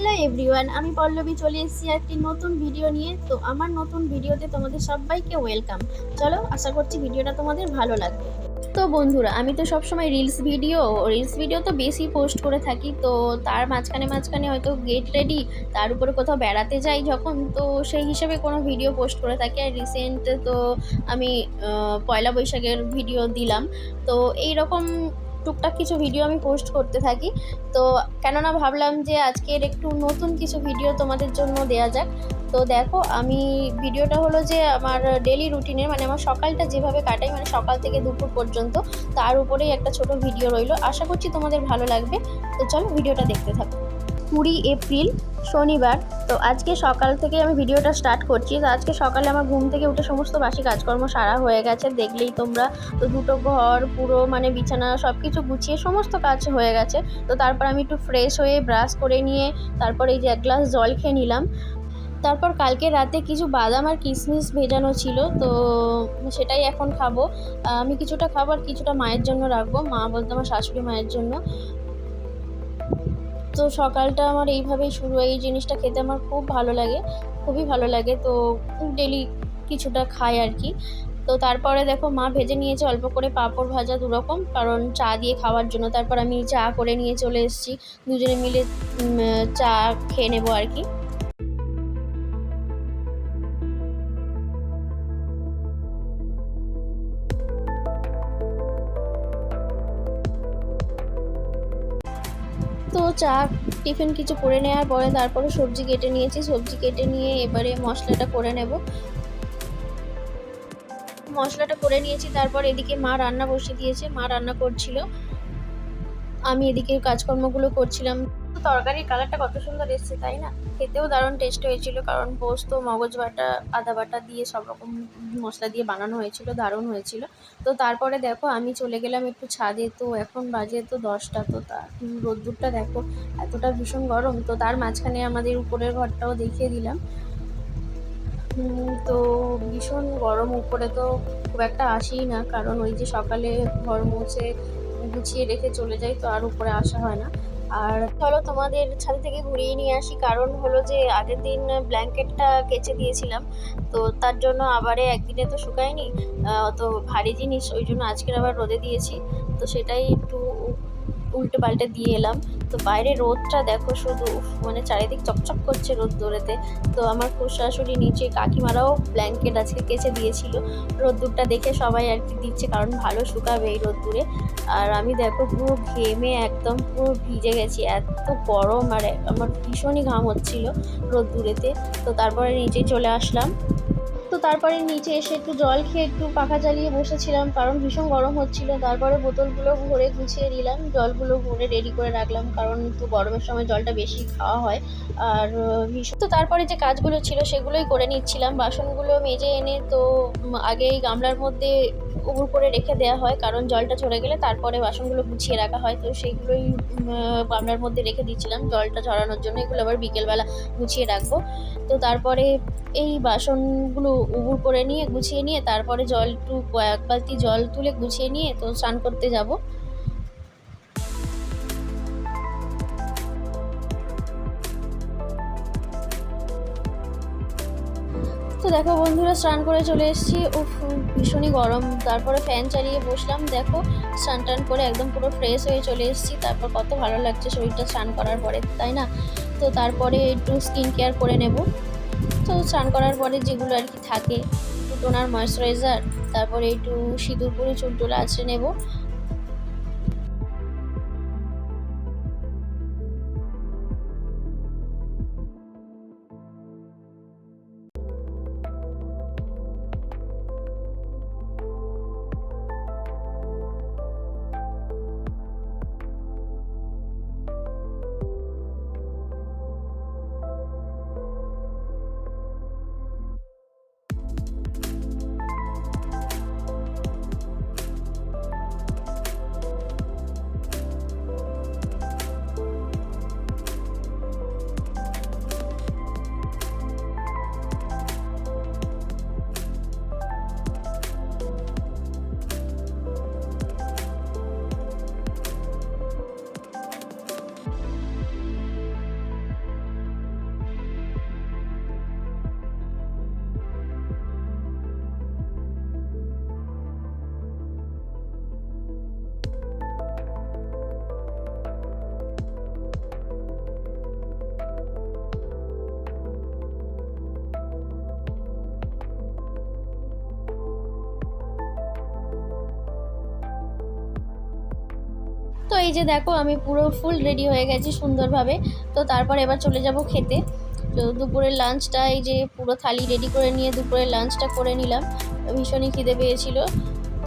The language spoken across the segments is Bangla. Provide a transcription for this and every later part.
হ্যালো এভরিওয়ান, আমি পল্লবী চলে এসেছি একটি নতুন ভিডিও নিয়ে। তো আমার নতুন ভিডিওতে তোমাদের সবাইকে ওয়েলকাম। চলো, আশা করছি ভিডিওটা তোমাদের ভালো লাগবে। তো বন্ধুরা, আমি তো সবসময় রিলস ভিডিও রিলস ভিডিও তো বেশি পোস্ট করে থাকি, তো তার মাঝখানে মাঝখানে হয়তো গেট রেডি তার উপরে কোথাও বেড়াতে যাই যখন, তো সেই হিসেবে কোনো ভিডিও পোস্ট করে থাকি। আর রিসেন্ট তো আমি পয়লা বৈশাখের ভিডিও দিলাম। তো এই রকম টুকটাক কিছু ভিডিও আমি পোস্ট করতে থাকি। তো কেননা ভাবলাম যে আজকের একটু নতুন কিছু ভিডিও তোমাদের জন্য দেয়া যাক। তো দেখো, আমি ভিডিওটা হলো যে আমার ডেলি রুটিনের মানে আমার সকালটা যেভাবে কাটাই মানে সকাল থেকে দুপুর পর্যন্ত, তার উপরেই একটা ছোট ভিডিও রইল। আশা করছি তোমাদের ভালো লাগবে। তো চলো ভিডিওটা দেখতে থাকো। কুড়ি এপ্রিল, শনিবার। তো আজকে সকাল থেকে আমি ভিডিওটা স্টার্ট করছি। তো আজকে সকালে আমার ঘুম থেকে উঠে সমস্ত বাসি কাজকর্ম সারা হয়ে গেছে, দেখলেই তোমরা। তো দুটো ঘর, পুরো মানে বিছানা সব কিছু গুছিয়ে সমস্ত কাজ হয়ে গেছে। তো তারপর আমি একটু ফ্রেশ হয়ে ব্রাশ করে নিয়ে, তারপর এই যে এক গ্লাস জল খেয়ে নিলাম। তারপর কালকে রাতে কিছু বাদাম আর কিশমিশ ভেজানো ছিল, তো সেটাই এখন খাব। আমি কিছুটা খাব আর কিছুটা মায়ের জন্য রাখব। মা বলতে আমার শাশুড়ি মায়ের জন্য। তো সকালটা আমার এইভাবেই শুরু হয়। এই জিনিসটা খেতে আমার খুব ভালো লাগে, খুবই ভালো লাগে। তো ডেলি কিছুটা খাই আর কি। তো তারপরে দেখো মা ভেজে নিয়েছে অল্প করে পাঁপড় ভাজা দুরকম, কারণ চা দিয়ে খাওয়ার জন্য। তারপর আমি চা করে নিয়ে চলে এসেছি। দুজনে মিলে চা খেয়ে নেব আর কি। তো চা, টিফিন কিছু করে নেওয়ার পরে তারপরে সবজি কেটে নিয়েছি। সবজি কেটে নিয়ে এবারে মশলাটা করে নেব। মশলাটা করে নিয়েছি, তারপর এদিকে মা রান্না বসে দিয়েছে। মা রান্না করছিল। আমি এদিকে কাজকর্মগুলো করছিলাম। তরকারির কালারটা কত সুন্দর এসেছে, তাই না? খেতেও দারুণ টেস্ট হয়েছিল, কারণ পোস্ত, মগজ বাটা, আদা বাটা দিয়ে সব রকম মশলা দিয়ে বানানো হয়েছিল, দারুণ হয়েছিল। তো তারপরে দেখো, আমি চলে গেলাম একটু ছাদে, তো এখন বাজে তো দশটা, তো তা রোদ্দুরটা দেখো এতটা ভীষণ গরম, তো তার মাঝখানে আমাদের উপরের ঘরটাও দেখিয়ে দিলাম। তো ভীষণ গরম, উপরে তো খুব একটা আসেই না, কারণ ওই যে সকালে ঘর মুছে গুছিয়ে রেখে চলে যাই, তো আর উপরে আসা হয় না। আর চলো তোমাদের ছাদ থেকে ঘুরিয়ে নিয়ে আসি। কারণ হলো যে আগের দিন ব্ল্যাঙ্কেটটা কেচে দিয়েছিলাম, তো তার জন্য আবারে একদিনে তো শুকায়নি অত ভারী জিনিস, ওই জন্য আজকের আবার রোদে দিয়েছি। তো সেটাই একটু উল্টে পাল্টে দিয়ে এলাম। তো বাইরে রোদটা দেখো শুধু মানে চারিদিক চকচক করছে রোদ দৌড়েতে তো আমার শাশুড়ি নিচে কাকিমারাও ব্ল্যাঙ্কেট আজকে কেচে দিয়েছিল। রোদ্দুরটা দেখে সবাই আর কি দিচ্ছে, কারণ ভালো শুকাবে এই রোদ্দুরে। আর আমি দেখো পুরো ঘেমে একদম পুরো ভিজে গেছি, এত গরম, আর আমার ভীষণই ঘাম হচ্ছিল রোদ্দুরেতে। তো তারপরে নিচে চলে আসলাম। তো তারপরে নিচে এসে একটু জল খেয়ে একটু পাখা চালিয়ে বসেছিলাম, কারণ ভীষণ গরম হচ্ছিল। তারপরে বোতলগুলো ভরে গুছিয়ে দিলাম জলগুলো ভরে রেডি করে রাখলাম, কারণ একটু গরমের সময় জলটা বেশি খাওয়া হয়। আর, ভীষণ তো তারপরে যে কাজগুলো ছিল সেগুলোই করে নিচ্ছিলাম। বাসনগুলো মেজে এনে তো আগে গামলার মধ্যে উবুর করে রেখে দেওয়া হয়, কারণ জলটা ঝরে গেলে তারপরে বাসনগুলো গুছিয়ে রাখা হয়। তো সেইগুলোই পামলার মধ্যে রেখে দিয়েছিলাম জলটা ঝরানোর জন্য। এগুলো আবার বিকেলবেলা গুছিয়ে রাখব। তো তারপরে এই বাসনগুলো উবুর করে নিয়ে, গুছিয়ে নিয়ে তারপরে জল একটু কয়েক বালতি জল তুলে গুছিয়ে নিয়ে তো স্নান করতে যাব। তো দেখো বন্ধুরা, স্নান করে চলে এসেছি। উফ, ভীষণই গরম। তারপরে ফ্যান চালিয়ে বসলাম। দেখো, স্নান টান করে একদম পুরো ফ্রেশ হয়ে চলে এসেছি। তারপর কত ভালো লাগছে শরীরটা স্নান করার পরে, তাই না? তো তারপরে একটু স্কিন কেয়ার করে নেব। তো স্নান করার পরে যেগুলো আর কি থাকে টোনার ময়শ্চারাইজার তারপরে একটু সিঁদুর পরে চুল টুল আছড়ে নেব। তো এই যে দেখো, আমি পুরো ফুল রেডি হয়ে গেছি সুন্দরভাবে। তো তারপর এবার চলে যাব খেতে। তো দুপুরের লাঞ্চটা এই যে পুরো থালি রেডি করে নিয়ে দুপুরের লাঞ্চটা করে নিলাম। ভীষণই খিদে পেয়েছিল।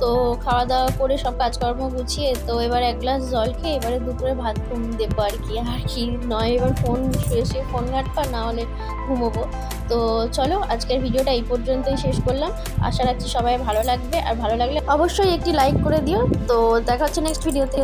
তো খাওয়া দাওয়া করে সব কাজকর্ম গুছিয়ে, তো এবার এক গ্লাস জল খেয়ে এবারে দুপুরে ভাত ঘুম দেবো আর কি। আর কি নয়, এবার ফোন শুয়ে শুয়ে ফোন ঘাটবা, না হলে ঘুমোবো। তো চলো, আজকের ভিডিওটা এই পর্যন্তই শেষ করলাম। আশা রাখছি সবাই ভালো লাগবে। আর ভালো লাগলে অবশ্যই একটি লাইক করে দিও। তো দেখা হচ্ছে নেক্সট ভিডিওতে